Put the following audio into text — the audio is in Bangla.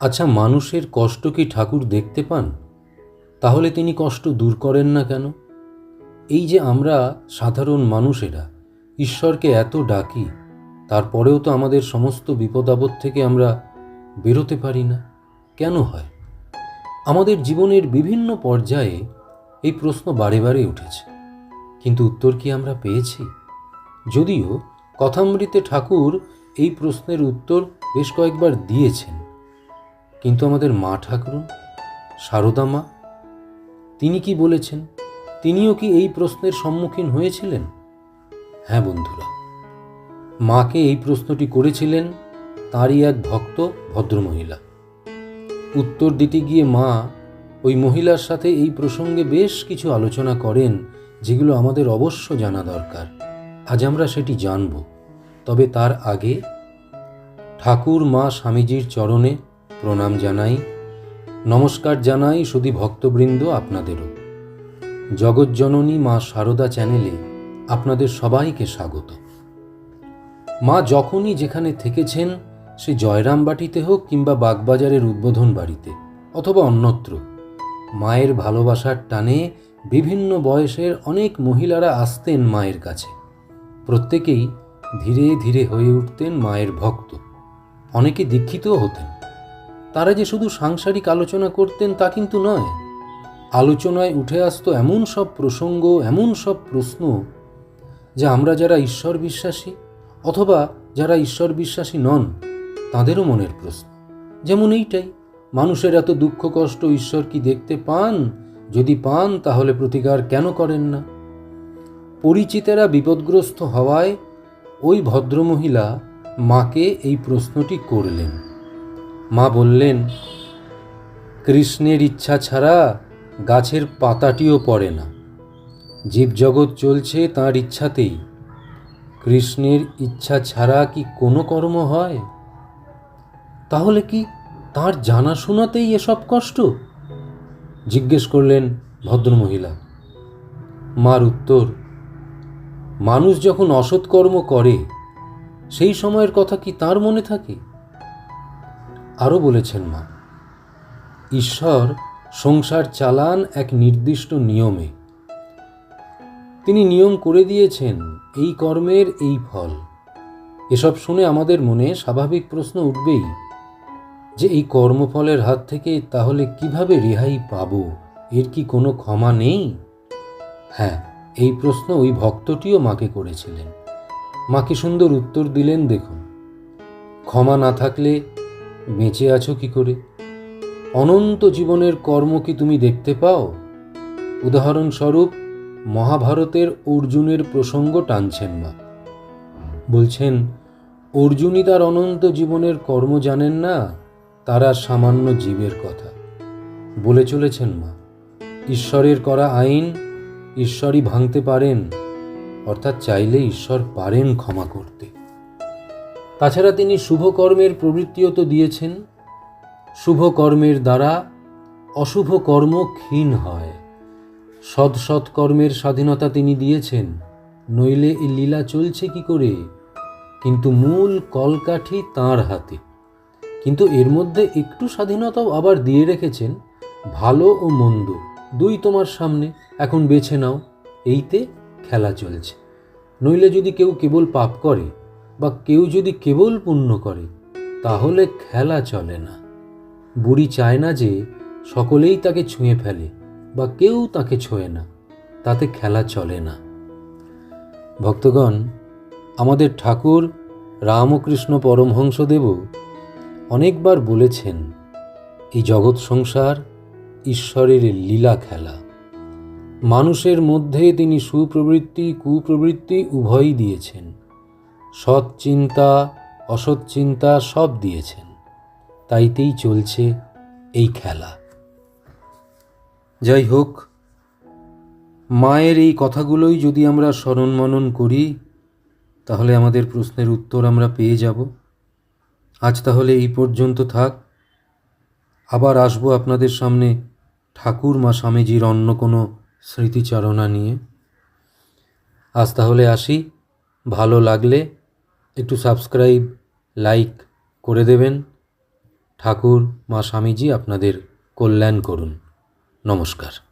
আচ্ছা মানুষের কষ্ট কি ঠাকুর দেখতে পান? তাহলে তিনি কষ্ট দূর করেন না কেন? এই যে আমরা সাধারণ মানুষেরা, ঈশ্বরকে এত ডাকি, তারপরেও তো আমাদের সমস্ত বিপদ আপদ থেকে আমরা বেরোতে পারি না। কেন হয়? আমাদের জীবনের বিভিন্ন পর্যায়ে এই প্রশ্ন বারে বারে উঠেছে। কিন্তু উত্তর কি আমরা পেয়েছি? যদিও কথামৃতে ঠাকুর এই প্রশ্নের উত্তর বেশ কয়েকবার দিয়েছেন। কিন্তু আমাদের মা ঠাকুরুন, সারদা মা, তিনি কি বলেছেন? তিনিও কি এই প্রশ্নের সম্মুখীন হয়েছিলেন? হ্যাঁ বন্ধুরা, মাকে এই প্রশ্নটি করেছিলেন তারই এক ভক্ত ভদ্রমহিলা। উত্তর দিতে গিয়ে মা ওই মহিলার সাথে এই প্রসঙ্গে বেশ কিছু আলোচনা করেন, যেগুলো আমাদের অবশ্য জানা দরকার। আজ আমরা সেটি জানব। তবে তার আগে ঠাকুর মা স্বামীজির চরণে প্রণাম জানাই, নমস্কার জানাই শুধু ভক্তবৃন্দ আপনাদেরও। জগৎজননী মা সারদা চ্যানেলে আপনাদের সবাইকে স্বাগত। মা যখনই যেখানে থেকেছেন, সে জয়রামবাটিতে হোক কিংবা বাগবাজারের উদ্বোধন বাড়িতে, অথবা অন্যত্র, মায়ের ভালোবাসার টানে বিভিন্ন বয়সের অনেক মহিলারা আসতেন মায়ের কাছে। প্রত্যেকেই ধীরে ধীরে হয়ে উঠতেন মায়ের ভক্ত। অনেকে দীক্ষিতও হতেন। তারা যে শুধু সাংসারিক আলোচনা করতেন তা কিন্তু নয়। আলোচনায় উঠে আসতো এমন সব প্রসঙ্গ, এমন সব প্রশ্ন যা আমরা যারা ঈশ্বর বিশ্বাসী অথবা যারা ঈশ্বর বিশ্বাসী নন, তাদেরও মনের প্রশ্ন। যেমন এইটাই, মানুষের এত দুঃখ, কষ্ট ঈশ্বর কি দেখতে পান? যদি পান, তাহলে প্রতিকার কেন করেন না? পরিচিতেরা বিপদগ্রস্ত হওয়ায় ওই ভদ্রমহিলা মাকে এই প্রশ্নটি করলেন। মা বললেন, কৃষ্ণের ইচ্ছা ছাড়া গাছের পাতাটিও পড়ে না। জীবজগৎ চলছে তার ইচ্ছাতেই। কৃষ্ণের ইচ্ছা ছাড়া কি কোনো কর্ম হয়? তাহলে কি তার জানাশোনাতেই এসব কষ্ট? জিজ্ঞেস করলেন ভদ্রমহিলা। মার উত্তর, মানুষ যখন অসৎ কর্ম করে, সেই সময়ের কথা কি তার মনে থাকে? আরও বলেছেন মা, ঈশ্বর সংসার চালান এক নির্দিষ্ট নিয়মে। তিনি নিয়ম করে দিয়েছেন, এই কর্মের এই ফল। এসব শুনে আমাদের মনে স্বাভাবিক প্রশ্ন উঠবেই, যে এই কর্মফলের হাত থেকে তাহলে কীভাবে রেহাই পাব? এর কি কোনো ক্ষমা নেই? হ্যাঁ এই প্রশ্ন ওই ভক্তটিও মাকে করেছিলেন। মাকে সুন্দর উত্তর দিলেন, দেখুন। ক্ষমা না থাকলে বেঁচে আছো কি করে? অনন্ত জীবনের কর্ম কি তুমি দেখতে পাও? উদাহরণস্বরূপ, মহাভারতের অর্জুনের প্রসঙ্গ টানছেন মা বলছেন, অর্জুনই তার অনন্ত জীবনের কর্ম জানেন না, তারা সামান্য জীবের কথা। বলে চলেছেন মা। ঈশ্বরের করা আইন ঈশ্বরই ভাঙতে পারেন, অর্থাৎ চাইলে ঈশ্বর পারেন ক্ষমা করতে। তাছাড়া তিনি শুভকর্মের প্রবৃত্তিও তো দিয়েছেন। শুভকর্মের দ্বারা অশুভ কর্ম ক্ষীণ হয়। সৎ কর্মের স্বাধীনতা তিনি দিয়েছেন। নইলে এই লীলা চলছে কি করে? কিন্তু মূল কলকাঠি তাঁর হাতে। কিন্তু এর মধ্যে একটু স্বাধীনতাও আবার দিয়ে রেখেছেন, ভালো ও মন্দ। দুই তোমার সামনে, এখন বেছে নাও, এইতে খেলা চলছে। নইলে যদি কেউ কেবল পাপ করে বা কেউ যদি কেবল পুণ্য করে, তাহলে খেলা চলে না। বুড়ি চায় না যে সকলেই তাকে ছুঁয়ে ফেলে বা কেউ তাকে ছোঁয়ে না, তাতে খেলা চলে না। ভক্তগণ, আমাদের ঠাকুর রামকৃষ্ণ পরমহংসদেব অনেকবার বলেছেন, এই জগৎ সংসার ঈশ্বরের লীলা খেলা। মানুষের মধ্যে তিনি সুপ্রবৃত্তি, কুপ্রবৃত্তি উভয়ই দিয়েছেন। সৎ চিন্তা, অসৎ চিন্তা সব দিয়েছেন। তাইতেই চলছে এই খেলা। যাই হোক, মায়ের এই কথাগুলোই যদি আমরা স্মরণ মনন করি, তাহলে আমাদের প্রশ্নের উত্তর আমরা পেয়ে যাব। আজ তাহলে এই পর্যন্ত থাক। আবার আসব আপনাদের সামনে ঠাকুর মা স্বামীজির অন্য কোনো স্মৃতিচারণা নিয়ে। আজ তাহলে আসি। ভালো লাগলে একটু সাবস্ক্রাইব লাইক করে দেবেন। ঠাকুর মা স্বামীজি আপনাদের কল্যাণ করুন। নমস্কার।